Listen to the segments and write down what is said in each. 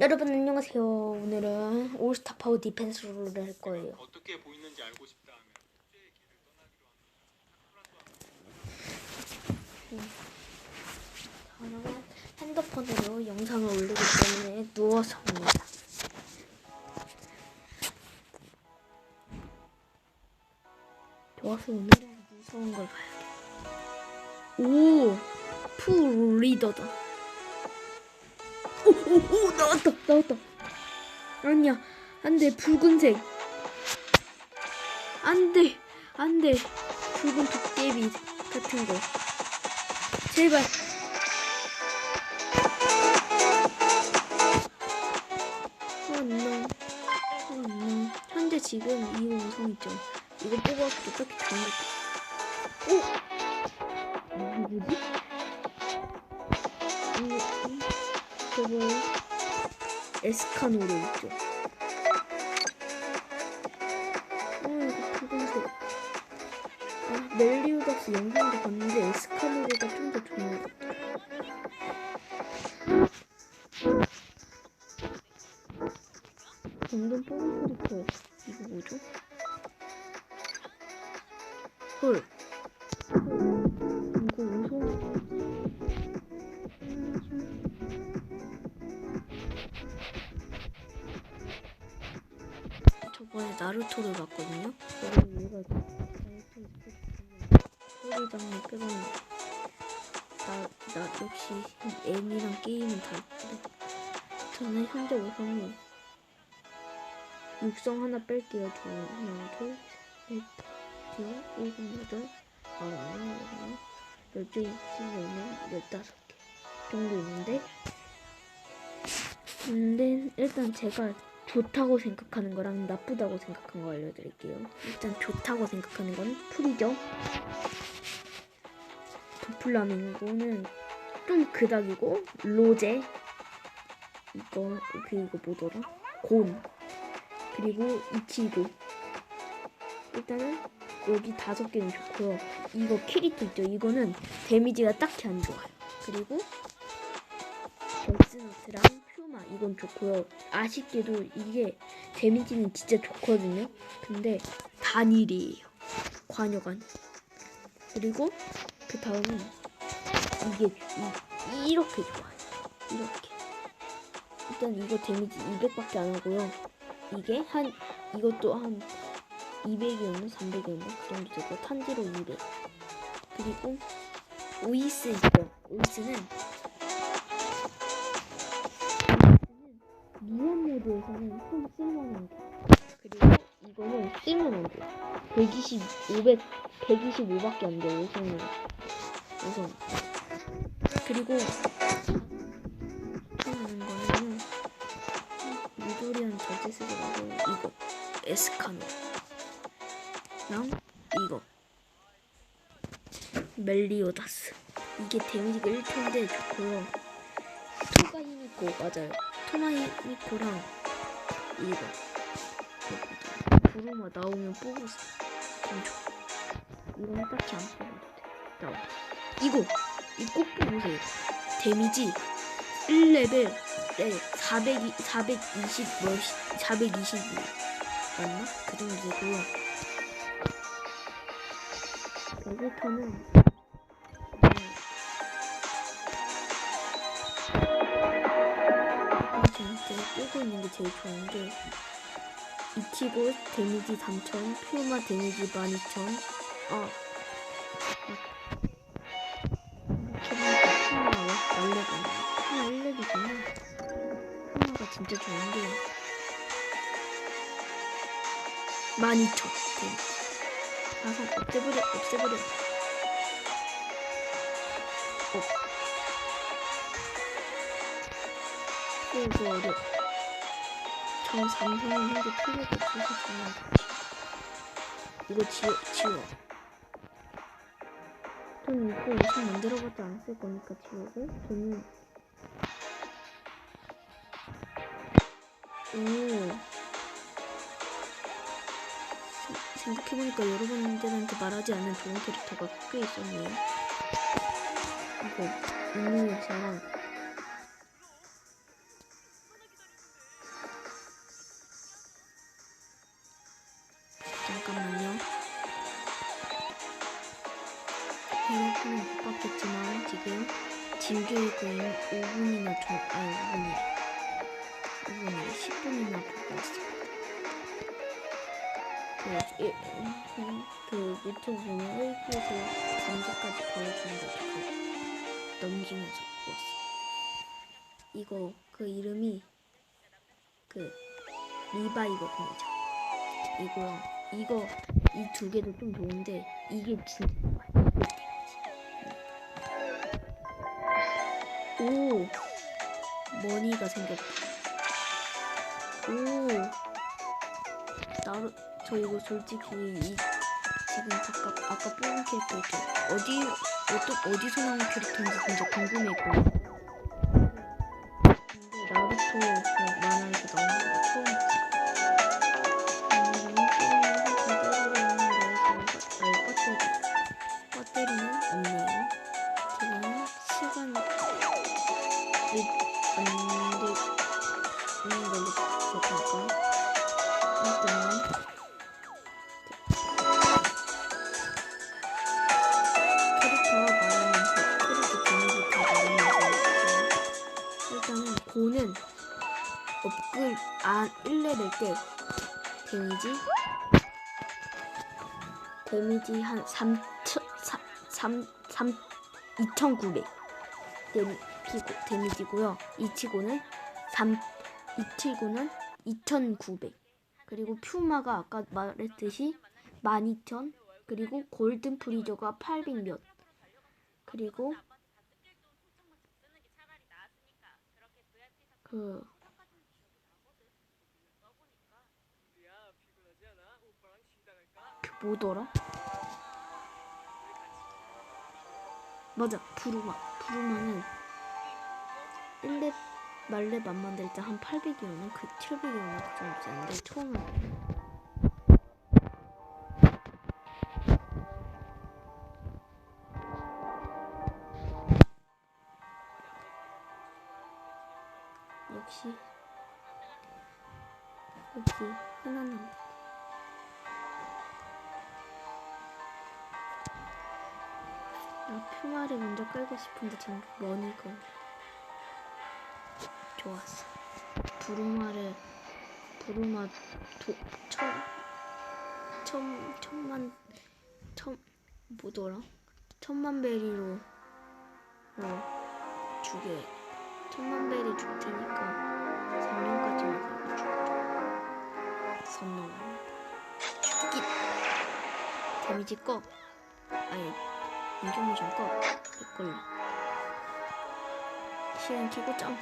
여러분 안녕하세요. 오늘은 올스타 파워 디펜스를 할 거예요. 어떻게 보이는지 알고 싶다 하면 하면 저는 핸드폰으로 영상을 올리기 때문에 누워서 합니다. 좋아서 오늘은 무서운 걸 봐야겠다. 오! 풀 리더다. 오, 오, 오! 나왔다! 나왔다! 아니야. 안 돼. 붉은색. 안 돼. 안 돼. 붉은 도깨비 같은 거. 제발. 어너 어너 현재 지금 이 우성이죠 이거 뽑아도 딱히 좋은 것도 오 누구지? 이, 이 저거 에스카노로 있죠 어 이거 붉은색 아 멜리우닥스 영상도 봤는데 에스카노로가 좀 더 좋은 것 같아 소리 커. 이거 뭐죠? 헐. 저번에 나루토를 봤거든요. 그리고 얘가 나루토 소리장을 빼봤는데 나, 나 역시 애니랑 게임은 다 있거든. 저는 현재 우선은 육성 하나 뺄게요. 저 하나, 둘, 셋, 넷, 일곱, 여덟, 아홉, 열, 열하나, 열둘, 열셋, 열다섯 개 정도 있는데 근데 일단 제가 좋다고 생각하는 거랑 나쁘다고 생각한 거 알려드릴게요. 일단 좋다고 생각하는 건 풀이죠. 도플라밍고는 좀 그닥이고 로제 이거 그 이거 뭐더라? 곤 그리고 이치고 일단은 여기 다섯 개는 좋고요. 이거 키리토 있죠? 이거는 데미지가 딱히 안 좋아요. 그리고 데스노트랑 퓨마 이건 좋고요. 아쉽게도 이게 데미지는 진짜 좋거든요. 근데 단일이에요. 관여관. 그리고 그 다음은 이게 이, 이렇게 좋아요. 이렇게. 일단 이거 데미지 200밖에 안 하고요. 이게 한 이것도 한 200이었나 300이었나 그 정도 되고 탄지로 200 그리고 오이스 있죠 오이스는 모드에서는 손 쓰면 안 돼. 그리고 이거는 쓰면 안 돼. 120, 500, 125밖에 안 돼. 우선은 우선 그리고 추천하는 거는 미도리안 저지스라고 이거 에스카노 랑 이거 멜리오다스 이게 데미지가 1톤인데 좋고요 토가히미코 맞아요 토마히미코랑 이거 부르마 나오면 뽑을 좀 좋아 이건 딱히 안 뽑아도 돼 나와 이거 이거 꼭 뽑으세요 데미지 1레벨 네, 400, 420, 뭐, 420 맞나? 그 정도 되고요. 여기서는 제일 좋은 게 이치고 데미지 3000, 퓨마 데미지 12000, 아, 퓨마 날려고 퓨마 1렙이구나. 퓨마가 진짜 좋은 게 12,000 데미지. 가서 없애버려 없애버려 어. 이거 어려 전 삼성은 현재 필요가 없어서 정말 이거 지워 지워. 저는 이거 우선 만들어봤자 안 쓸 거니까 지우고 저는 오 생각해보니까 여러분들한테 말하지 않은 좋은 캐릭터가 꽤 있었네요. 이거 인물에서 진교육은 5분이나 전, 아니 5분이 5분이 10분이나 보고 왔습니다. 그, 그 유튜브 보면 1기에서 3기까지 보여주는 거 넘기면서 보고 왔어요. 이거 그 이름이 그 리바이거든요. 이거요. 이거 이 두 개도 좀 좋은데 이게 진짜 오 머니가 생겼다. 오 나루 저 이거 솔직히 이 지금 아까 아까 뽑은 캐릭터 있죠. 어디 어떤 어디서 나온 캐릭터인지 진짜 궁금했고. 근데 나루토 데미지? 데미지 한 3, 3, 3, 2,900 데미지고, 데미지고요. 이 치고는 3, 이 치고는 2,900 그리고 퓨마가 아까 말했듯이 12,000 그리고 골든 프리저가 800 몇. 그리고 그 뭐더라? 맞아 부루마. 부루마는 1렙 말렙 안 만들 때 한 800이었나? 그 700이었나? 그 정도 됐는데 처음에 역시 역시 흔한 나 퓨마를 먼저 깔고 싶은데 지금 머니가 좋았어. 부루마를 부루마 도, 천, 천, 천만 천 뭐더라? 천만 베리로 어, 주게 천만 베리 줄 테니까 3년까지만 가고 주고 선물합니다. 데미지 꺼 아니 좀 꺼. 이걸로. 시간 키고 점프.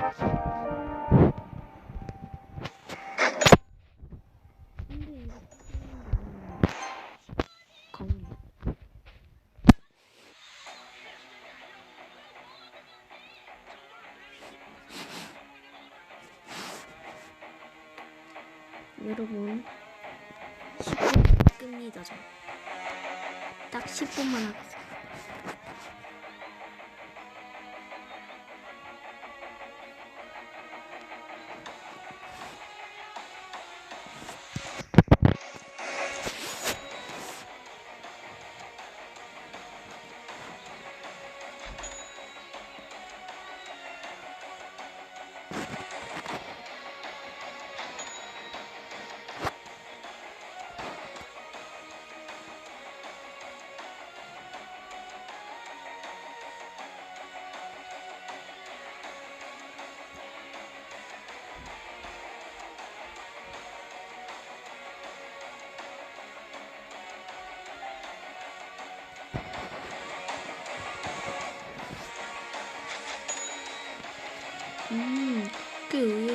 근데 여러분 10분 끕니다 저. 딱 10분만 하겠습니다.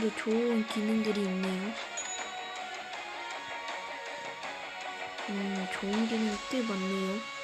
꽤 의외로 좋은 기능들이 있네요. 음, 좋은 기능이 꽤 많네요.